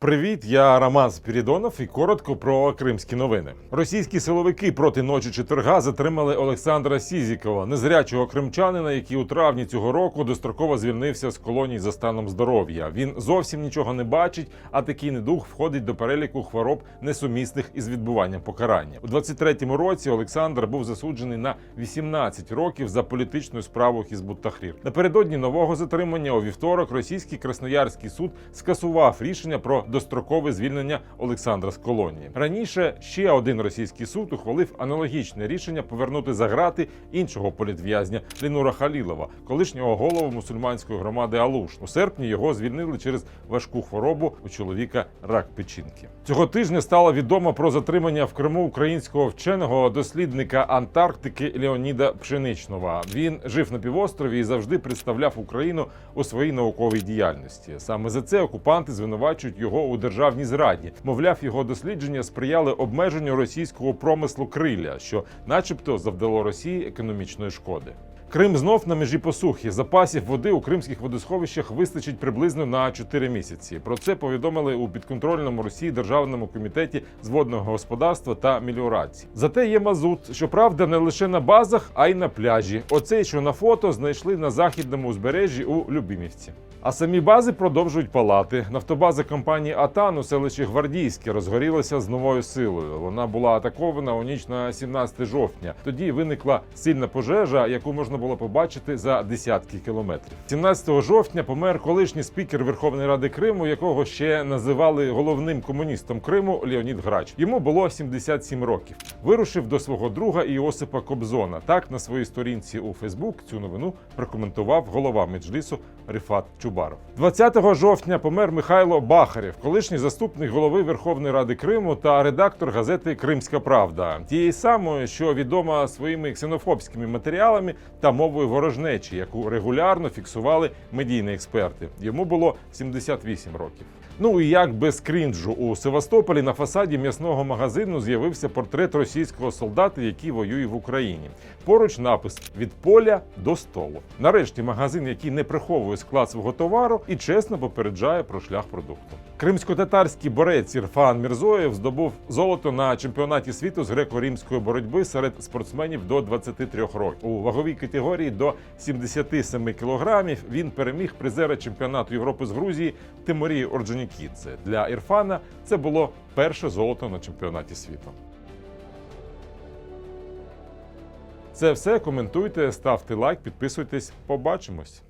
Привіт, я Роман Спірідонов і коротко про кримські новини. Російські силовики проти ночі четверга затримали Олександра Сізікова, незрячого кримчанина, який у травні цього року достроково звільнився з колоній за станом здоров'я. Він зовсім нічого не бачить, а такий недуг входить до переліку хвороб несумісних із відбуванням покарання. У 23-му році Олександр був засуджений на 18 років за політичну справу Хізбут Тахрір. Напередодні нового затримання у вівторок російський красноярський суд скасував рішення про дострокове звільнення Олександра з колонії. Раніше ще один російський суд ухвалив аналогічне рішення повернути за грати іншого політв'язня Лінура Халілова, колишнього голову мусульманської громади Алуш. У серпні його звільнили через важку хворобу у чоловіка рак печінки. Цього тижня стало відомо про затримання в Криму українського вченого дослідника Антарктики Леоніда Пшеничного. Він жив на півострові і завжди представляв Україну у своїй науковій діяльності. Саме за це окупанти звинувачують його у державній зраді. Мовляв, його дослідження сприяли обмеженню російського промислу криля, що, начебто, завдало Росії економічної шкоди. Крим знов на межі посухи. Запасів води у кримських водосховищах вистачить приблизно на 4 місяці. Про це повідомили у підконтрольному Росії державному комітеті з водного господарства та меліорації. Зате є мазут, щоправда, не лише на базах, а й на пляжі. Оцей, що на фото, знайшли на західному узбережжі у Любимівці. А самі бази продовжують палати. Нафтобаза компанії Атан у селищі Гвардійське розгорілася з новою силою. Вона була атакована у ніч на 17 жовтня. Тоді виникла сильна пожежа, яку можна було побачити за десятки кілометрів. 17 жовтня помер колишній спікер Верховної Ради Криму, якого ще називали головним комуністом Криму Леонід Грач. Йому було 77 років. Вирушив до свого друга Іосипа Кобзона. Так на своїй сторінці у Фейсбук цю новину прокоментував голова меджлісу Рифат Чубаров. 20 жовтня помер Михайло Бахарєв, колишній заступник голови Верховної Ради Криму та редактор газети Кримська Правда, тієї самої, що відома своїми ксенофобськими матеріалами та мовою ворожнечі, яку регулярно фіксували медійні експерти. Йому було 78 років. Ну і як без крінжу у Севастополі на фасаді м'ясного магазину з'явився портрет російського солдата, який воює в Україні. Поруч напис від поля до столу. Нарешті магазин, який не приховує склад свого товару і чесно попереджає про шлях продукту. Кримсько-татарський борець Ірфан Мірзоєв здобув золото на чемпіонаті світу з греко-римської боротьби серед спортсменів до 23 років. У ваговій категорії до 77 кілограмів він переміг призера чемпіонату Європи з Грузії Тиморії Орджонікідзе. Для Ірфана це було перше золото на чемпіонаті світу. Це все. Коментуйте, ставте лайк, підписуйтесь. Побачимось.